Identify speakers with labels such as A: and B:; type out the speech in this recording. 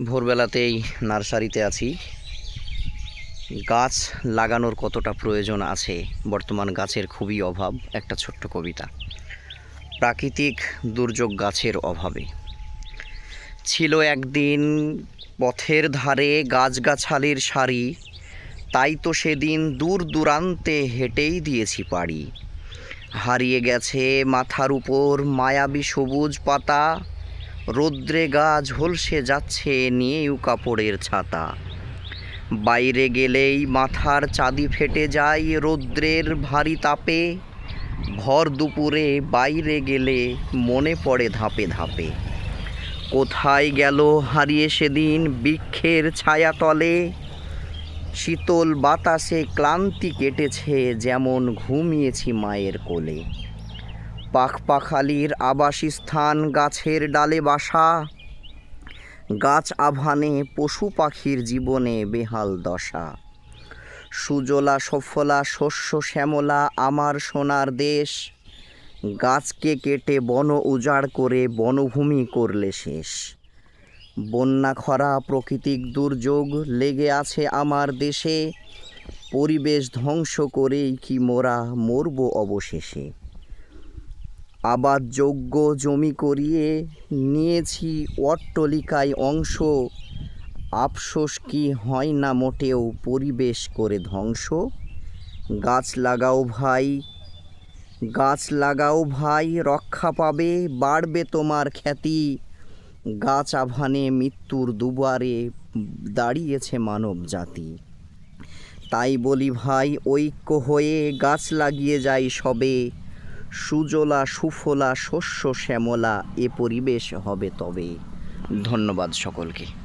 A: ভোরবেলাতেই নার্সারিতে আছি। গাছ লাগানোর কতটা প্রয়োজন আছে? বর্তমান গাছের খুবই অভাব, একটা ছোট্ট কবিতা। প্রাকৃতিক দুর্যোগ গাছের অভাবে। ছিল একদিন পথের ধারে গাছগাছালির সারি, তাই তো সেদিন দূর দূরান্তে হেঁটেই দিয়েছি পাড়ি। হারিয়ে গেছে মাথার উপর মায়াবী সবুজ পাতা রৌদ্রে গা ঝলসে যাচ্ছে নিয়েও কাপড়ের ছাতা। বাইরে গেলেই মাথার চাঁদি ফেটে যায় রৌদ্রের ভারী তাপে। ভর দুপুরে বাইরে গেলে মনে পড়ে ধাপে ধাপে। কোথায় গেল হারিয়ে সেদিন বৃক্ষের ছায়াতলে? শীতল বাতাসে ক্লান্তি কেটেছে যেমন ঘুমিয়েছি মায়ের কোলে। পাখপাখালির আবাসস্থান, গাছের ডালে বাসা। গাছ আভানে পশু পাখির জীবনে বেহাল দশা। সুজলা, সফলা, শস্য, শ্যামলা, আমার সোনার দেশ। গাছকে কেটে বন উজাড় করে বনভূমি করলে শেষ। বন্যা খরা, প্রকৃতিক দুর্যোগ লেগে আছে আমার দেশে। পরিবেশ ধ্বংস করেই কি মোরা, মরব অবশেষে। আবাদযোগ্য জমি করিয়ে নিয়েছি অট্টলিকায় অংশ। আফসোস কি হয় না মোটেও পরিবেশ করে ধ্বংস? গাছ লাগাও ভাই, গাছ লাগাও ভাই, রক্ষা পাবে, বাড়বে তোমার খ্যাতি। গাছ আভানে মৃত্যুর দুবারে দাঁড়িয়েছে মানব জাতি তাই বলি ভাই, ঐক্য হয়ে গাছ লাগিয়ে যাই সবে। সুজলা সুফলা শস্য শ্যামলা এ পরিবেশ হবে তবে। ধন্যবাদ সকলকে।